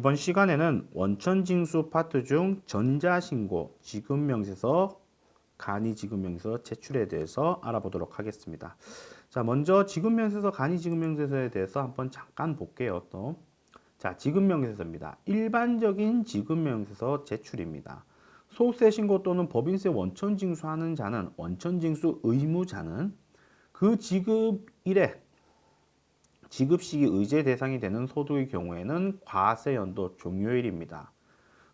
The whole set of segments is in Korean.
이번 시간에는 원천징수 파트 중 전자신고, 지급명세서, 간이 지급명세서 제출에 대해서 알아보도록 하겠습니다. 자, 먼저 지급명세서, 간이 지급명세서에 대해서 한번 잠깐 볼게요. 또. 자, 지급명세서입니다. 일반적인 지급명세서 제출입니다. 소세 신고 또는 법인세 원천 징수하는 자는 원천 징수 의무자는 그 지급일에 지급 시기 의제 대상이 되는 소득의 경우에는 과세 연도 종료일입니다.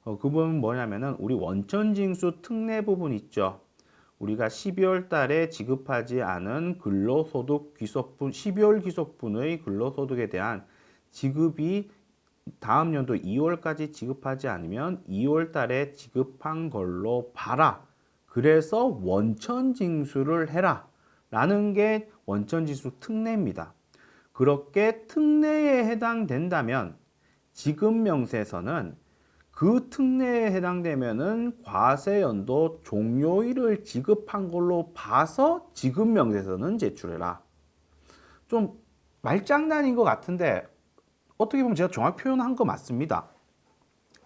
어, 그 부분은 뭐냐면은 우리 원천 징수 특례 부분 있죠. 우리가 12월 달에 지급하지 않은 근로소득 귀속분 12월 귀속분의 근로소득에 대한 지급이 다음 연도 2월까지 지급하지 않으면 2월 달에 지급한 걸로 봐라. 그래서 원천 징수를 해라. 라는 게 원천 징수 특례입니다. 그렇게 특례에 해당된다면 지급 명세서는 그 특례에 해당되면은 과세 연도 종료일을 지급한 걸로 봐서 지급 명세서는 제출해라. 좀 말장난인 것 같은데 어떻게 보면 제가 정확히 표현한 거 맞습니다.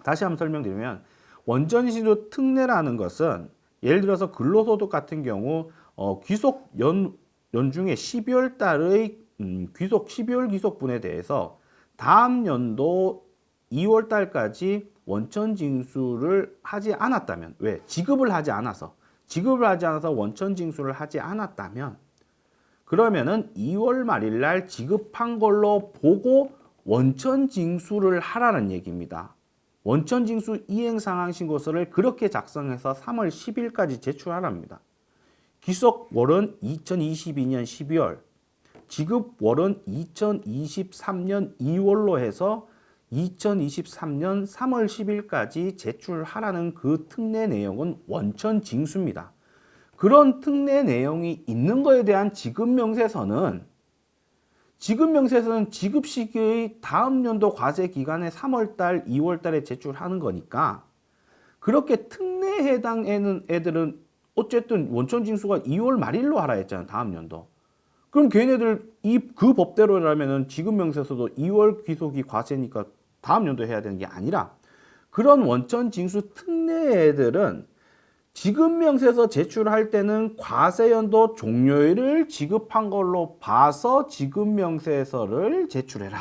다시 한번 설명드리면 원전시도 특례라는 것은 예를 들어서 근로소득 같은 경우 어, 귀속 연, 연중에 12월 달의 음, 귀속 12월 귀속분에 대해서 다음 연도 2월 달까지 원천 징수를 하지 않았다면 왜 지급을 하지 않아서 지급을 하지 않아서 원천 징수를 하지 않았다면 그러면은 2월 말일 날 지급한 걸로 보고 원천 징수를 하라는 얘기입니다. 원천 징수 이행 상황 신고서를 그렇게 작성해서 3월 10일까지 제출하랍니다. 기속월은 2022년 12월, 지급월은 2023년 2월로 해서 2023년 3월 10일까지 제출하라는 그 특례 내용은 원천 징수입니다. 그런 특례 내용이 있는 거에 대한 지급 명세서는 지급 명세서는 지급 시기의 다음 연도 과세 기간에 3월 달, 2월 달에 제출하는 거니까 그렇게 특례에 해당하는 애들은 어쨌든 원천 징수가 2월 말일로 하라 했잖아요. 다음 연도. 그럼 걔네들 이 그 법대로라면은 지급 명세서도 2월 귀속이 과세니까 다음 연도 해야 되는 게 아니라 그런 원천 징수 특례 애들은 지급 명세서 제출할 때는 과세 연도 종료일을 지급한 걸로 봐서 지급 명세서를 제출해라.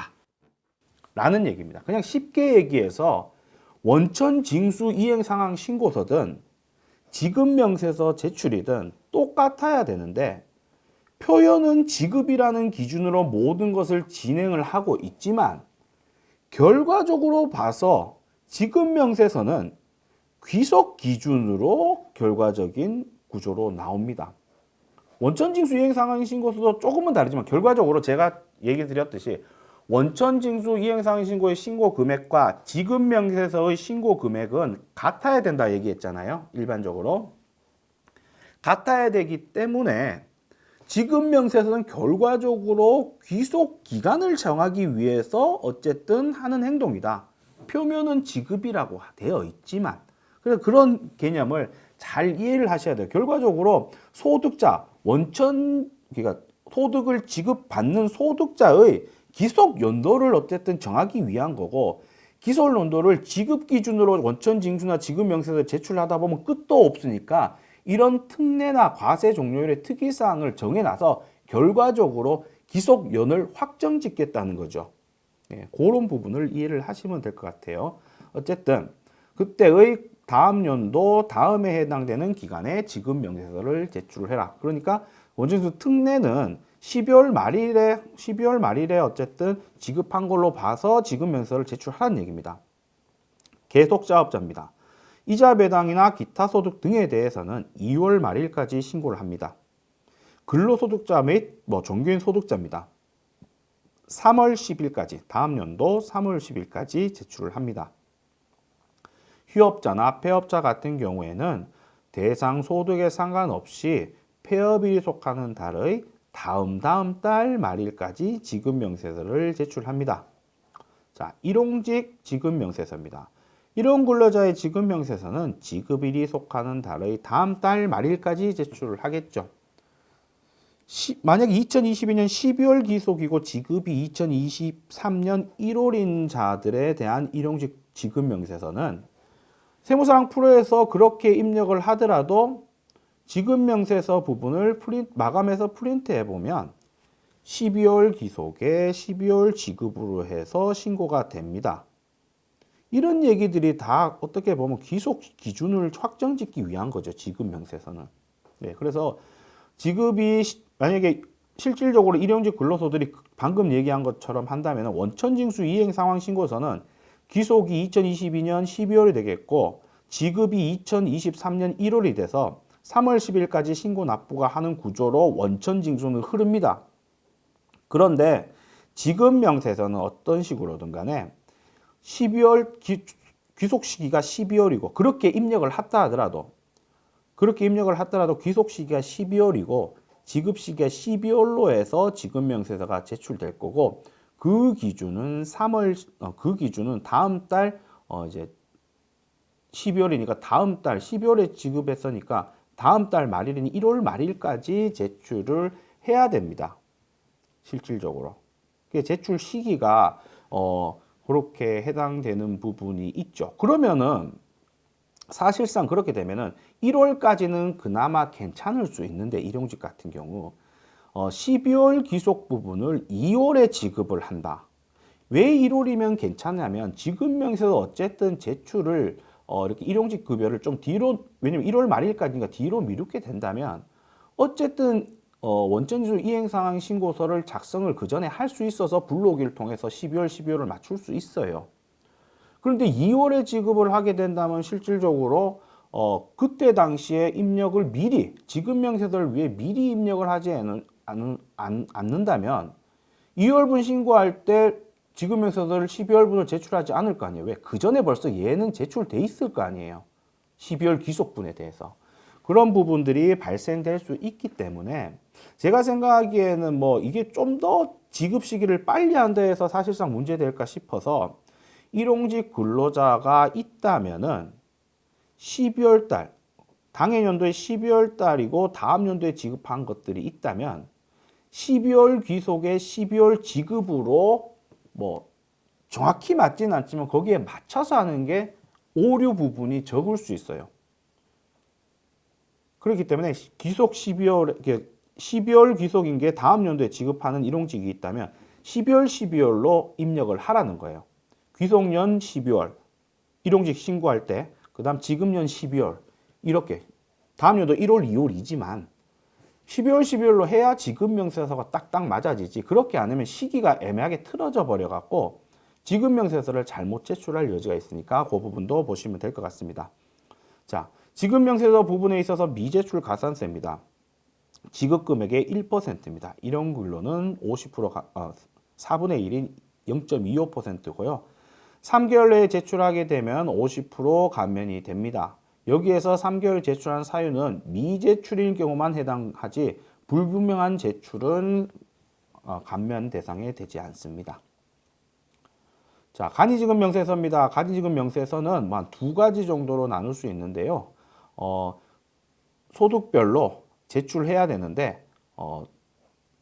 라는 얘기입니다. 그냥 쉽게 얘기해서 원천 징수 이행 상황 신고서든 지급 명세서 제출이든 똑같아야 되는데 표현은 지급이라는 기준으로 모든 것을 진행을 하고 있지만 결과적으로 봐서 지급 명세서는 귀속 기준으로 결과적인 구조로 나옵니다. 원천징수 이행 상황 신고서도 조금은 다르지만 결과적으로 제가 얘기 드렸듯이 원천징수 이행 상황 신고의 신고 금액과 지급 명세서의 신고 금액은 같아야 된다 얘기했잖아요. 일반적으로 같아야 되기 때문에 지급 명세서는 결과적으로 귀속 기간을 정하기 위해서 어쨌든 하는 행동이다. 표면은 지급이라고 되어 있지만 그래서 그런 개념을 잘 이해를 하셔야 돼요. 결과적으로 소득자 원천 그러니까 소득을 지급받는 소득자의 기속 연도를 어쨌든 정하기 위한 거고 기속 연도를 지급 기준으로 원천 징수나 지급 명세서 제출하다 보면 끝도 없으니까 이런 특례나 과세 종료일의 특이 사항을 정해놔서 결과적으로 기속연을 확정짓겠다는 거죠. 예, 그런 부분을 이해를 하시면 될 것 같아요. 어쨌든 그때의 다음 연도 다음에 해당되는 기간에 지급 명세서를 제출해라. 그러니까 원진수 특례는 12월 말일에 12월 말일에 어쨌든 지급한 걸로 봐서 지급 명세서를 제출하라는 얘기입니다. 계속 자업자입니다. 이자 배당이나 기타 소득 등에 대해서는 2월 말일까지 신고를 합니다. 근로소득자 및 뭐 정규인 소득자입니다. 3월 10일까지 다음 연도 3월 10일까지 제출을 합니다. 휴업자나 폐업자 같은 경우에는 대상 소득에 상관없이 폐업일이 속하는 달의 다음 다음 달 말일까지 지급 명세서를 제출합니다. 자, 일용직 지급 명세서입니다. 일용 근로자의 지급 명세서는 지급일이 속하는 달의 다음 달 말일까지 제출을 하겠죠. 시, 만약에 2022년 12월 기속이고 지급이 2023년 1월인 자들에 대한 일용직 지급 명세서는 세무사랑 프로에서 그렇게 입력을 하더라도 지급 명세서 부분을 프린, 마감해서 프린트해 보면 12월 기속에 12월 지급으로 해서 신고가 됩니다. 이런 얘기들이 다 어떻게 보면 기속 기준을 확정 짓기 위한 거죠. 지급 명세서는. 네, 그래서 지급이 시- 만약에 실질적으로 일용직 근로소들이 방금 얘기한 것처럼 한다면 원천징수 이행 상황 신고서는 기속이 2022년 12월이 되겠고 지급이 2023년 1월이 돼서 3월 10일까지 신고 납부가 하는 구조로 원천징수는 흐릅니다. 그런데 지급 명세서는 어떤 식으로든 간에 12월 기, 귀속 시기가 12월이고 그렇게 입력을 했다 하더라도 그렇게 입력을 했더라도 귀속 시기가 12월이고 지급 시기가 12월로 해서 지급 명세서가 제출될 거고 그 기준은 3월 어, 그 기준은 다음 달 어, 이제 12월이니까 다음 달 12월에 지급했으니까 다음 달 말일인 1월 말일까지 제출을 해야 됩니다. 실질적으로. 그 제출 시기가 어 그렇게 해당되는 부분이 있죠. 그러면은 사실상 그렇게 되면은 1월까지는 그나마 괜찮을 수 있는데 일용직 같은 경우 어 12월 기속 부분을 2월에 지급을 한다. 왜 1월이면 괜찮냐면 지급 명세서 어쨌든 제출을 어 이렇게 일용직 급여를 좀 뒤로 왜냐면 1월 말일까지니까 뒤로 미루게 된다면 어쨌든 어, 원천지수 이행 상황 신고서를 작성을 그 전에 할 수 있어서 불로기를 통해서 12월, 12월을 맞출 수 있어요. 그런데 2월에 지급을 하게 된다면 실질적으로 어, 그때 당시에 입력을 미리 지급 명세서를 위해 미리 입력을 하지 않은, 않, 않, 않는다면 2월분 신고할 때 지급 명세서를 12월분을 제출하지 않을 거 아니에요. 왜? 그 전에 벌써 얘는 제출돼 있을 거 아니에요. 12월 기속분에 대해서. 그런 부분들이 발생될 수 있기 때문에 제가 생각하기에는 뭐 이게 좀 더 지급 시기를 빨리 한다 해서 사실상 문제될까 싶어서 일용직 근로자가 있다면은 12월 달 당해 연도에 12월 달이고 다음 연도에 지급한 것들이 있다면 12월 귀속에 12월 지급으로 뭐 정확히 맞지는 않지만 거기에 맞춰서 하는 게 오류 부분이 적을 수 있어요. 그렇기 때문에 귀속 12월 이렇게 12월 귀속인 게 다음 연도에 지급하는 일용직이 있다면 12월 12월로 입력을 하라는 거예요. 귀속년 12월 일용직 신고할 때 그다음 지급년 12월 이렇게 다음 연도 1월 2월이지만 12월 12월로 해야 지급 명세서가 딱딱 맞아지지 그렇게 안 하면 시기가 애매하게 틀어져 버려 갖고 지급 명세서를 잘못 제출할 여지가 있으니까 그 부분도 보시면 될 것 같습니다. 자, 지급 명세서 부분에 있어서 미제출 가산세입니다. 지급 금액의 1%입니다. 이런 근로는 50% 가, 어, 4분의 1인 0.25%고요. 3개월 내에 제출하게 되면 50% 감면이 됩니다. 여기에서 3개월 제출한 사유는 미제출일 경우만 해당하지 불분명한 제출은 어, 감면 대상에 되지 않습니다. 자, 간이지급 명세서입니다. 간이지급 명세서는 뭐한두 가지 정도로 나눌 수 있는데요. 어, 소득별로 제출해야 되는데 어,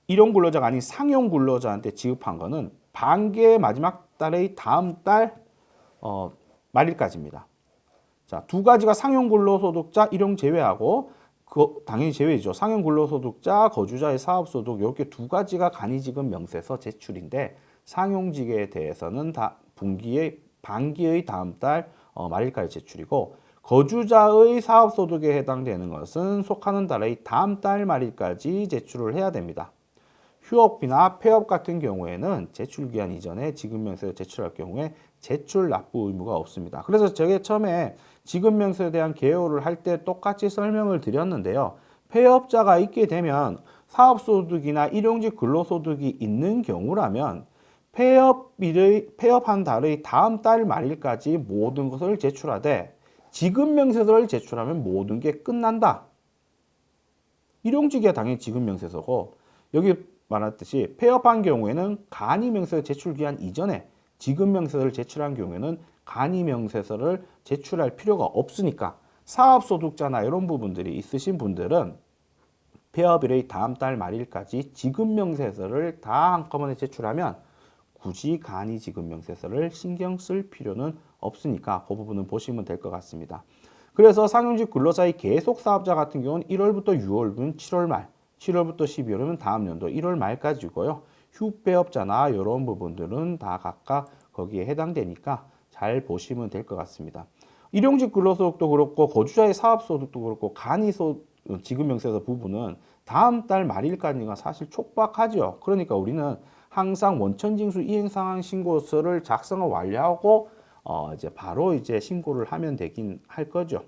일용 근로자가 아닌 상용 근로자한테 지급한 거는 반기의 마지막 달의 다음 달 어, 말일까지입니다. 자, 두 가지가 상용 근로소득자 일용 제외하고 그 당연히 제외죠. 상용 근로소득자 거주자의 사업소득 이렇게 두 가지가 간이지급 명세서 제출인데 상용직에 대해서는 다 분기의 반기의 다음 달 어, 말일까지 제출이고 거주자의 사업소득에 해당되는 것은 속하는 달의 다음 달 말일까지 제출을 해야 됩니다. 휴업이나 폐업 같은 경우에는 제출 기한 이전에 지급명세를 제출할 경우에 제출 납부 의무가 없습니다. 그래서 제가 처음에 지급명세에 대한 개요를 할 때 똑같이 설명을 드렸는데요. 폐업자가 있게 되면 사업소득이나 일용직 근로소득이 있는 경우라면 폐업일의 폐업한 달의 다음 달 말일까지 모든 것을 제출하되 지급 명세서를 제출하면 모든 게 끝난다. 일용직이야 당연히 지급 명세서고 여기 말했듯이 폐업한 경우에는 간이 명세서 제출 기한 이전에 지급 명세서를 제출한 경우에는 간이 명세서를 제출할 필요가 없으니까 사업 소득자나 이런 부분들이 있으신 분들은 폐업일의 다음 달 말일까지 지급 명세서를 다 한꺼번에 제출하면 굳이 간이 지급 명세서를 신경 쓸 필요는 없으니까 그 부분은 보시면 될 것 같습니다. 그래서 상용직 근로자의 계속 사업자 같은 경우는 1월부터 6월분 7월 말, 7월부터 12월이면 다음 연도 1월 말까지고요. 휴폐업자나 이런 부분들은 다 각각 거기에 해당되니까 잘 보시면 될 것 같습니다. 일용직 근로소득도 그렇고 거주자의 사업소득도 그렇고 간이소 지급명세서 부분은 다음 달 말일까지가 사실 촉박하죠. 그러니까 우리는 항상 원천징수 이행상황 신고서를 작성을 완료하고 어 이제 바로 이제 신고를 하면 되긴 할 거죠.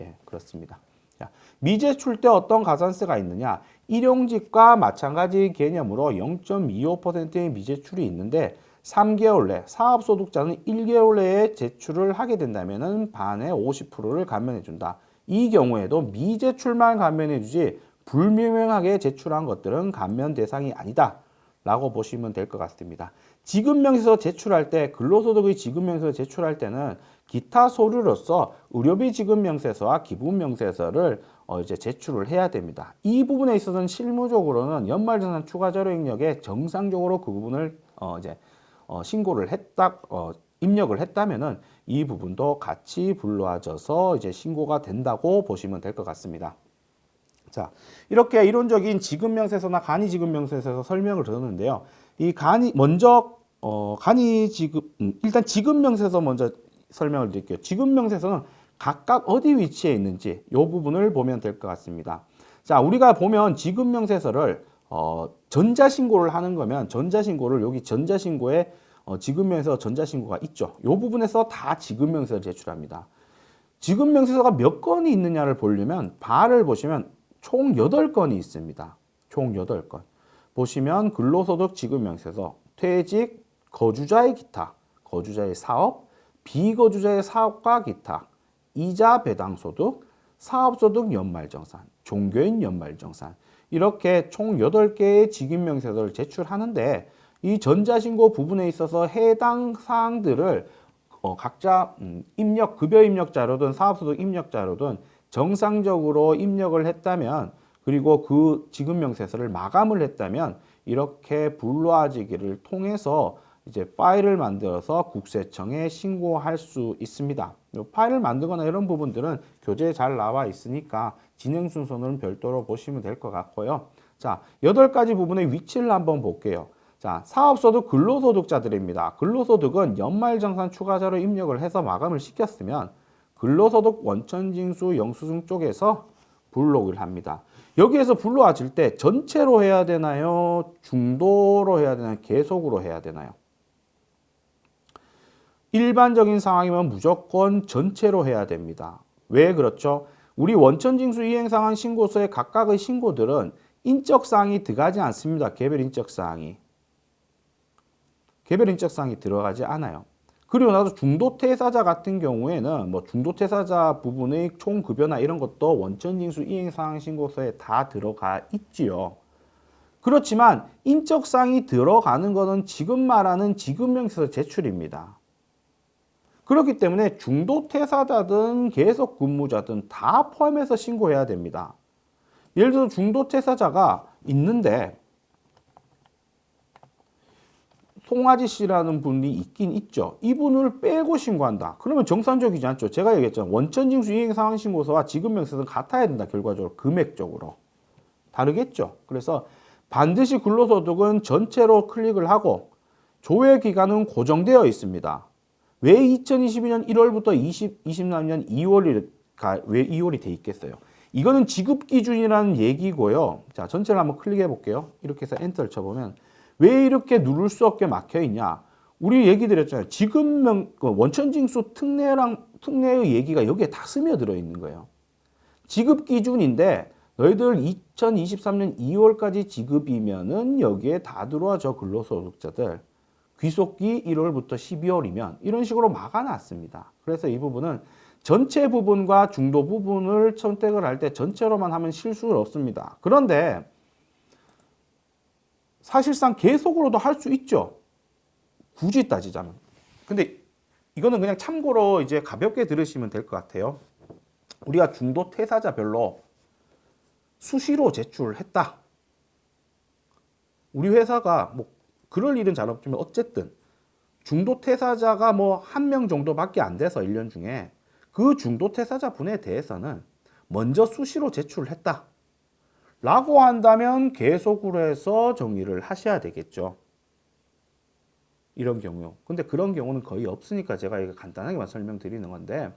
예, 그렇습니다. 자, 미제출 때 어떤 가산세가 있느냐? 일용직과 마찬가지 개념으로 0.25%의 미제출이 있는데 3개월 내 사업소득자는 1개월 내에 제출을 하게 된다면 반의 50%를 감면해 준다. 이 경우에도 미제출만 감면해 주지 불명확하게 제출한 것들은 감면 대상이 아니다. 라고 보시면 될 것 같습니다. 지급명세서 제출할 때 근로소득의 지급명세서 제출할 때는 기타 서류로서 의료비 지급명세서와 기부명세서를 어 이제 제출을 해야 됩니다. 이 부분에 있어서는 실무적으로는 연말정산 추가 자료 입력에 정상적으로 그 부분을 어 이제 어 신고를 했다 어 입력을 했다면은 이 부분도 같이 불러와져서 이제 신고가 된다고 보시면 될 것 같습니다. 자, 이렇게 이론적인 지급명세서나 간이 지급명세서에서 설명을 들었는데요. 이 간이 먼저 어 간이 지급 음, 일단 지급명세서 먼저 설명을 드릴게요. 지급명세서는 각각 어디 위치에 있는지 이 부분을 보면 될 것 같습니다. 자, 우리가 보면 지급명세서를 어 전자신고를 하는 거면 전자신고를 여기 전자신고에 어, 지급명세서 전자신고가 있죠. 이 부분에서 다 지급명세서를 제출합니다. 지급명세서가 몇 건이 있느냐를 보려면 바를 보시면 총 8건이 있습니다. 총 8건. 보시면 근로소득 지급명세서, 퇴직, 거주자의 기타, 거주자의 사업, 비거주자의 사업과 기타, 이자 배당소득, 사업소득 연말정산, 종교인 연말정산 이렇게 총 8개의 직임명세서를 제출하는데 이 전자신고 부분에 있어서 해당 사항들을 어, 각자 음, 입력 급여 입력 자료든 사업소득 입력 자료든 정상적으로 입력을 했다면 그리고 그 지급명세서를 마감을 했다면 이렇게 불로아지기를 통해서 이제 파일을 만들어서 국세청에 신고할 수 있습니다. 파일을 만들거나 이런 부분들은 교재에 잘 나와 있으니까 진행 순서는 별도로 보시면 될 것 같고요. 자, 여덟 가지 부분의 위치를 한번 볼게요. 자, 사업소득 근로소득자들입니다. 근로소득은 연말정산 추가자료 입력을 해서 마감을 시켰으면 근로소득 원천징수 영수증 쪽에서 불록을 합니다. 여기에서 불러와질 때 전체로 해야 되나요? 중도로 해야 되나요? 계속으로 해야 되나요? 일반적인 상황이면 무조건 전체로 해야 됩니다. 왜 그렇죠? 우리 원천징수 이행상황 신고서의 각각의 신고들은 인적사항이 들어가지 않습니다. 개별 인적사항이. 개별 인적사항이 들어가지 않아요. 그리고 나서 중도 퇴사자 같은 경우에는 뭐 중도 퇴사자 부분의 총 급여나 이런 것도 원천 징수 이행상황 신고서에 다 들어가 있지요. 그렇지만 인적사항이 들어가는 것은 지금 말하는 지급명세서 제출입니다. 그렇기 때문에 중도 퇴사자든 계속 근무자든 다 포함해서 신고해야 됩니다. 예를 들어 중도 퇴사자가 있는데 송아지 씨라는 분이 있긴 있죠. 이분을 빼고 신고한다. 그러면 정상적이지 않죠. 제가 얘기했잖아요. 원천징수 이행 상황 신고서와 지급 명세서는 같아야 된다. 결과적으로 금액적으로. 다르겠죠. 그래서 반드시 근로소득은 전체로 클릭을 하고 조회 기간은 고정되어 있습니다. 왜 2022년 1월부터 20, 23년 2월이 왜 2월이 돼 있겠어요? 이거는 지급 기준이라는 얘기고요. 자, 전체를 한번 클릭해 볼게요. 이렇게 해서 엔터를 쳐보면 왜 이렇게 누를 수 없게 막혀 있냐? 우리 얘기 드렸잖아요. 지급명 그 원천징수 특례랑 특례의 얘기가 여기에 다 스며들어 있는 거예요. 지급 기준인데 너희들 2023년 2월까지 지급이면은 여기에 다 들어와 저 근로소득자들 귀속기 1월부터 12월이면 이런 식으로 막아놨습니다. 그래서 이 부분은 전체 부분과 중도 부분을 선택을 할 때 전체로만 하면 실수는 없습니다. 그런데 사실상 계속으로도 할 수 있죠. 굳이 따지자면. 근데 이거는 그냥 참고로 이제 가볍게 들으시면 될 것 같아요. 우리가 중도 퇴사자별로 수시로 제출했다. 우리 회사가 뭐 그럴 일은 잘 없지만 어쨌든 중도 퇴사자가 뭐 한 명 정도밖에 안 돼서 1년 중에 그 중도 퇴사자 분에 대해서는 먼저 수시로 제출했다. 라고 한다면 계속으로 해서 정리를 하셔야 되겠죠. 이런 경우. 근데 그런 경우는 거의 없으니까 제가 이거 간단하게만 설명드리는 건데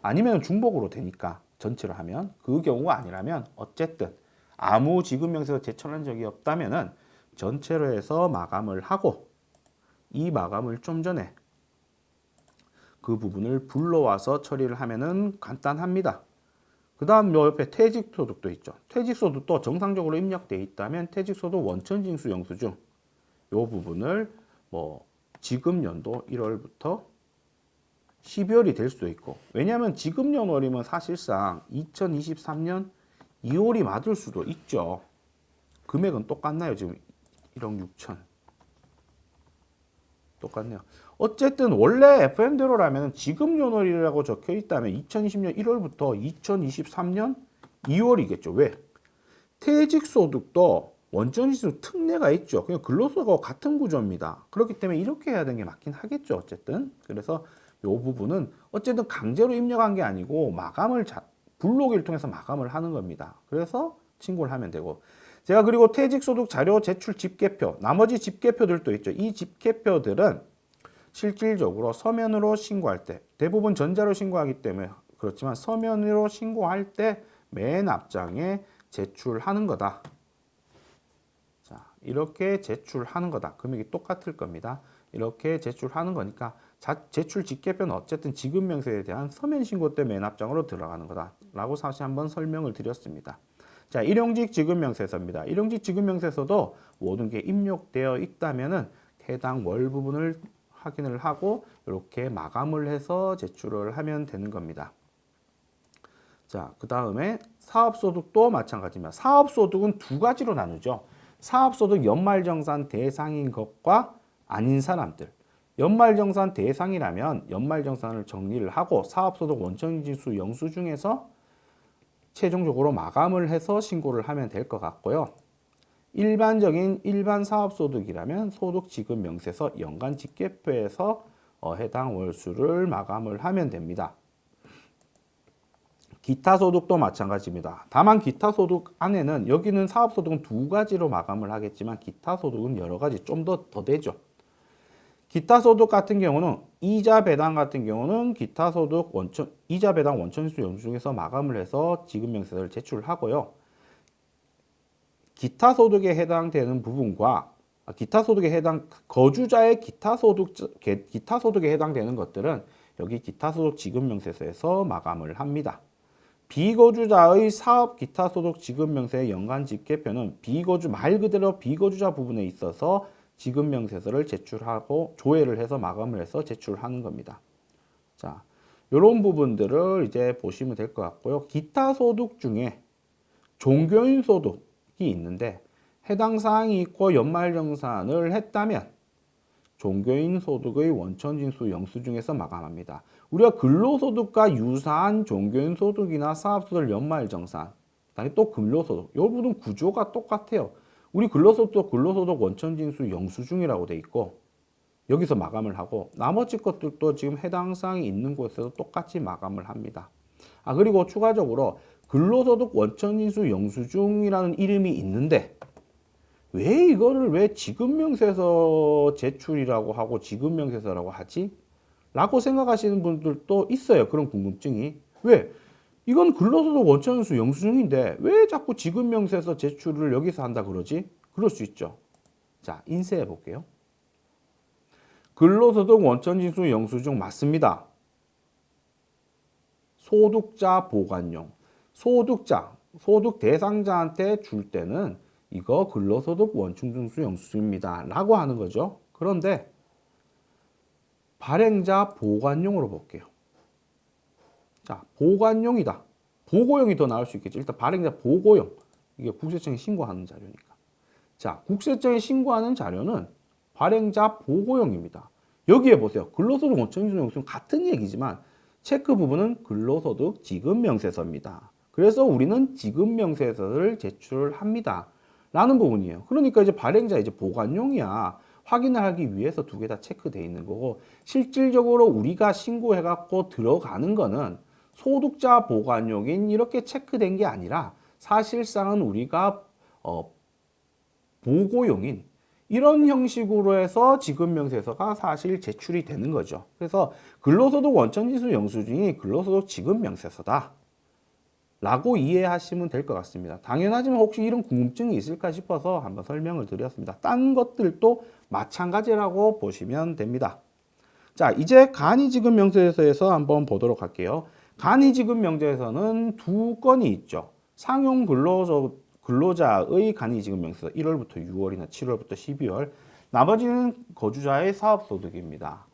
아니면 중복으로 되니까 전체로 하면 그 경우가 아니라면 어쨌든 아무 지급 명세서 제출한 적이 없다면은 전체로 해서 마감을 하고 이 마감을 좀 전에 그 부분을 불러와서 처리를 하면은 간단합니다. 그 다음 요 옆에 퇴직소득도 있죠. 퇴직소득도 정상적으로 입력돼 있다면 퇴직소득 원천징수 영수증 요 부분을 뭐 지급 연도 1월부터 12월이 될 수도 있고 왜냐하면 지급 연월이면 사실상 2023년 2월이 맞을 수도 있죠. 금액은 똑같나요? 지금 1억 6천 똑같네요. 어쨌든 원래 FM대로라면 지급 연월이라고 적혀 있다면 2020년 1월부터 2023년 2월이겠죠. 왜? 퇴직소득도 원전지수 특례가 있죠. 그냥 근로소득하고 같은 구조입니다. 그렇기 때문에 이렇게 해야 되는 게 맞긴 하겠죠. 어쨌든. 그래서 이 부분은 어쨌든 강제로 입력한 게 아니고 마감을 자, 불로기를 통해서 마감을 하는 겁니다. 그래서 신고를 하면 되고 제가 그리고 퇴직소득 자료 제출 집계표 나머지 집계표들도 있죠. 이 집계표들은 실질적으로 서면으로 신고할 때 대부분 전자로 신고하기 때문에 그렇지만 서면으로 신고할 때 맨 앞장에 제출하는 거다. 자, 이렇게 제출하는 거다. 금액이 똑같을 겁니다. 이렇게 제출하는 거니까 자, 제출 집계표는 어쨌든 지급 명세에 대한 서면 신고 때 맨 앞장으로 들어가는 거다라고 사실 한번 설명을 드렸습니다. 자, 일용직 지급 명세서입니다. 일용직 지급 명세서도 모든 게 입력되어 있다면은 해당 월 부분을 확인을 하고 이렇게 마감을 해서 제출을 하면 되는 겁니다. 자, 그 다음에 사업소득도 마찬가지입니다. 사업소득은 두 가지로 나누죠. 사업소득 연말정산 대상인 것과 아닌 사람들. 연말정산 대상이라면 연말정산을 정리를 하고 사업소득 원천지수 영수증에서 최종적으로 마감을 해서 신고를 하면 될 것 같고요. 일반적인 일반 사업소득이라면 소득 지급 명세서 연간 집계표에서 어, 해당 월수를 마감을 하면 됩니다. 기타 소득도 마찬가지입니다. 다만 기타 소득 안에는 여기는 사업 소득은 두 가지로 마감을 하겠지만 기타 소득은 여러 가지 좀 더 더 되죠. 기타 소득 같은 경우는 이자 배당 같은 경우는 기타 소득 원천 이자 배당 원천수 영수 증에서 마감을 해서 지급 명세서를 제출하고요. 기타 소득에 해당되는 부분과 아, 기타 소득에 해당 거주자의 기타 소득 기타 소득에 해당되는 것들은 여기 기타 소득 지급 명세서에서 마감을 합니다. 비거주자의 사업 기타 소득 지급 명세의 연간 집계표는 비거주 말 그대로 비거주자 부분에 있어서 지급 명세서를 제출하고 조회를 해서 마감을 해서 제출하는 겁니다. 자, 이런 부분들을 이제 보시면 될 것 같고요. 기타 소득 중에 종교인 소득이 있는데 해당 사항이 있고 연말정산을 했다면 종교인 소득의 원천징수 영수증에서 마감합니다. 우리가 근로소득과 유사한 종교인 소득이나 사업소득 연말정산, 그다음에 또 근로소득, 이 부분 구조가 똑같아요. 우리 근로소득도 근로소득 원천징수 영수증이라고 돼 있고 여기서 마감을 하고 나머지 것들도 지금 해당 사항이 있는 곳에서 똑같이 마감을 합니다. 아 그리고 추가적으로 근로소득 원천징수 영수증이라는 이름이 있는데 왜 이거를 왜 지급명세서 제출이라고 하고 지급명세서라고 하지? 라고 생각하시는 분들도 있어요. 그런 궁금증이. 왜? 이건 근로소득 원천수 영수증인데 왜 자꾸 지급명세서 제출을 여기서 한다 그러지? 그럴 수 있죠. 자, 인쇄해 볼게요. 근로소득 원천징수 영수증 맞습니다. 소득자 보관용. 소득자, 소득 대상자한테 줄 때는 이거 근로소득 원천징수 영수증입니다. 라고 하는 거죠. 그런데 발행자 보관용으로 볼게요. 자, 보관용이다. 보고용이 더 나을 수 있겠죠. 일단 발행자 보고용. 이게 국세청에 신고하는 자료니까. 자, 국세청에 신고하는 자료는 발행자 보고용입니다. 여기에 보세요. 근로소득 원천징수 영수증 같은 얘기지만 체크 부분은 근로소득 지급 명세서입니다. 그래서 우리는 지급 명세서를 제출합니다. 라는 부분이에요. 그러니까 이제 발행자 이제 보관용이야. 확인을 하기 위해서 두 개 다 체크돼 있는 거고 실질적으로 우리가 신고해 갖고 들어가는 거는 소득자 보관용인 이렇게 체크된 게 아니라 사실상은 우리가 어, 보고용인 이런 형식으로 해서 지급명세서가 사실 제출이 되는 거죠. 그래서 근로소득 원천지수 영수증이 근로소득 지급명세서다. 라고 이해하시면 될 것 같습니다. 당연하지만 혹시 이런 궁금증이 있을까 싶어서 한번 설명을 드렸습니다. 딴 것들도 마찬가지라고 보시면 됩니다. 자, 이제 간이지급명세서에서 한번 보도록 할게요. 간이지급명세서는 두 건이 있죠. 상용 근로소, 근로자의 간이지급명세서 1월부터 6월이나 7월부터 12월, 나머지는 거주자의 사업소득입니다.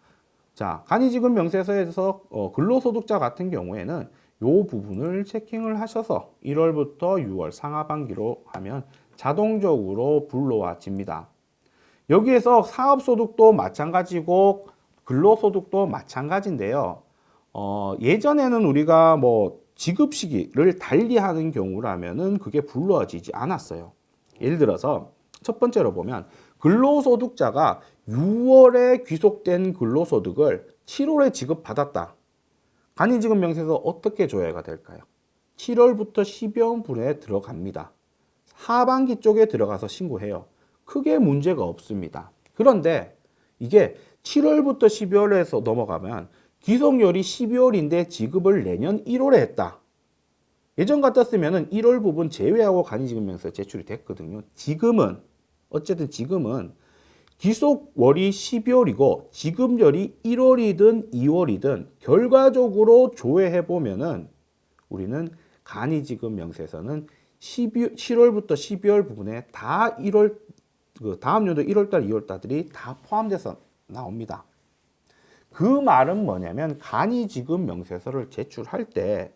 자, 간이지급명세서에서 어, 근로소득자 같은 경우에는 요 부분을 체킹을 하셔서 1월부터 6월 상하반기로 하면 자동적으로 불러와집니다. 여기에서 사업소득도 마찬가지고 근로소득도 마찬가지인데요. 어, 예전에는 우리가 뭐 지급 시기를 달리하는 경우라면은 그게 불러지지 않았어요. 예를 들어서 첫 번째로 보면 근로소득자가 6월에 귀속된 근로소득을 7월에 지급받았다. 간이지급 명세서 어떻게 조회가 될까요? 7월부터 12월분에 들어갑니다. 하반기 쪽에 들어가서 신고해요. 크게 문제가 없습니다. 그런데 이게 7월부터 12월에서 넘어가면 기속열이 12월인데 지급을 내년 1월에 했다. 예전 같았으면 1월 부분 제외하고 간이지급명서 제출이 됐거든요. 지금은 어쨌든 지금은 기속월이 12월이고 지급열이 1월이든 2월이든 결과적으로 조회해 보면은 우리는 간이 지급 명세서는 12, 7월부터 12월 부분에 다 1월 그 다음 연도 1월달, 2월달들이 다 포함돼서 나옵니다. 그 말은 뭐냐면 간이 지급 명세서를 제출할 때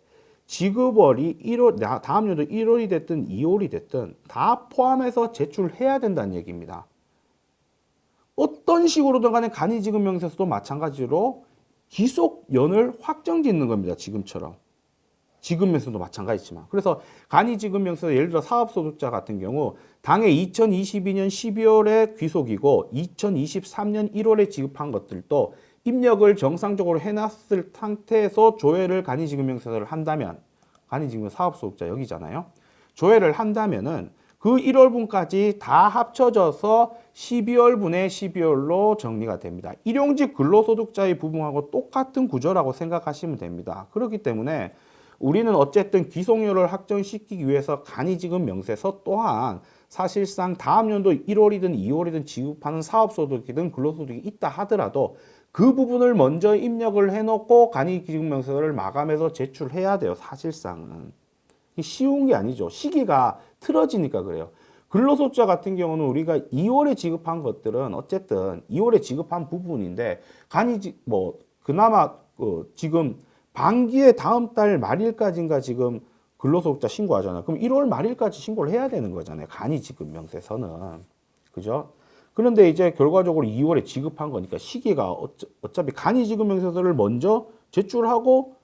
지급월이 1월 다음 연도 1월이 됐든 2월이 됐든 다 포함해서 제출해야 된다는 얘기입니다. 어떤 식으로든 간에 간이지급 명세서도 마찬가지로 기속 연을 확정 짓는 겁니다. 지금처럼. 지급명세도 마찬가지지만. 그래서 간이지급명세서 예를 들어 사업소득자 같은 경우 당해 2022년 12월에 귀속이고 2023년 1월에 지급한 것들도 입력을 정상적으로 해놨을 상태에서 조회를 간이 지급 명세서를 한다면 간이지급 사업소득자 여기잖아요. 조회를 한다면은 그 1월분까지 다 합쳐져서 12월분의 12월로 정리가 됩니다. 일용직 근로소득자의 부분하고 똑같은 구조라고 생각하시면 됩니다. 그렇기 때문에 우리는 어쨌든 기속료를 확정시키기 위해서 간이지급 명세서 또한 사실상 다음 연도 1월이든 2월이든 지급하는 사업소득이든 근로소득이 있다 하더라도 그 부분을 먼저 입력을 해놓고 간이지급 명세서를 마감해서 제출해야 돼요. 사실상은. 쉬운 게 아니죠. 시기가 틀어지니까 그래요. 근로소득자 같은 경우는 우리가 2월에 지급한 것들은 어쨌든 2월에 지급한 부분인데 간이 뭐 그나마 그 지금 반기에 다음 달 말일까지인가 지금 근로소득자 신고하잖아요. 그럼 1월 말일까지 신고를 해야 되는 거잖아요. 간이 지급 명세서는 그죠? 그런데 이제 결과적으로 2월에 지급한 거니까 시기가 어차, 어차피 간이 지급 명세서를 먼저 제출하고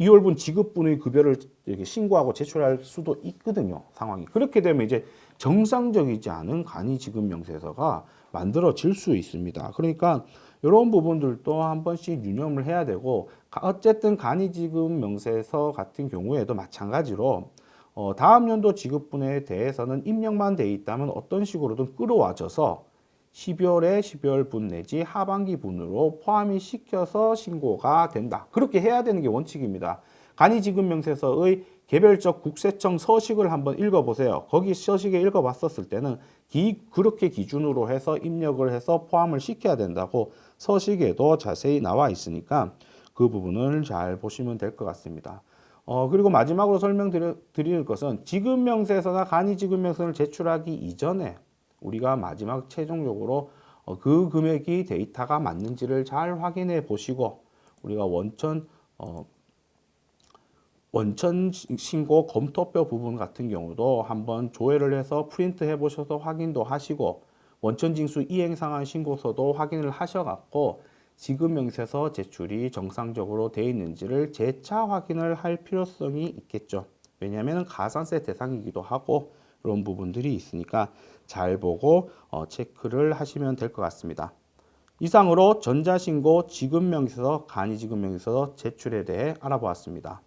2월분 지급분의 급여를 이렇게 신고하고 제출할 수도 있거든요. 상황이. 그렇게 되면 이제 정상적이지 않은 간이 지급 명세서가 만들어질 수 있습니다. 그러니까 이런 부분들도 한 번씩 유념을 해야 되고 어쨌든 간이 지급 명세서 같은 경우에도 마찬가지로 어, 다음 연도 지급분에 대해서는 입력만 돼 있다면 어떤 식으로든 끌어와져서 12월에 12월 분 내지 하반기 분으로 포함이 시켜서 신고가 된다. 그렇게 해야 되는 게 원칙입니다. 간이지급명세서의 개별적 국세청 서식을 한번 읽어보세요. 거기 서식에 읽어봤었을 때는 기, 그렇게 기준으로 해서 입력을 해서 포함을 시켜야 된다고 서식에도 자세히 나와 있으니까 그 부분을 잘 보시면 될 것 같습니다. 어, 그리고 마지막으로 설명드릴 것은 지급명세서나 간이지급명세서를 제출하기 이전에 우리가 마지막 최종적으로 어, 그 금액이 데이터가 맞는지를 잘 확인해 보시고 우리가 원천 어, 원천 신고 검토표 부분 같은 경우도 한번 조회를 해서 프린트 해 보셔서 확인도 하시고 원천 징수 이행 상한 신고서도 확인을 하셔 갖고 지급 명세서 제출이 정상적으로 되어 있는지를 재차 확인을 할 필요성이 있겠죠. 왜냐하면 가산세 대상이기도 하고 이런 부분들이 있으니까 잘 보고 어, 체크를 하시면 될 것 같습니다. 이상으로 전자신고 지급명세서 간이지급명세서 제출에 대해 알아보았습니다.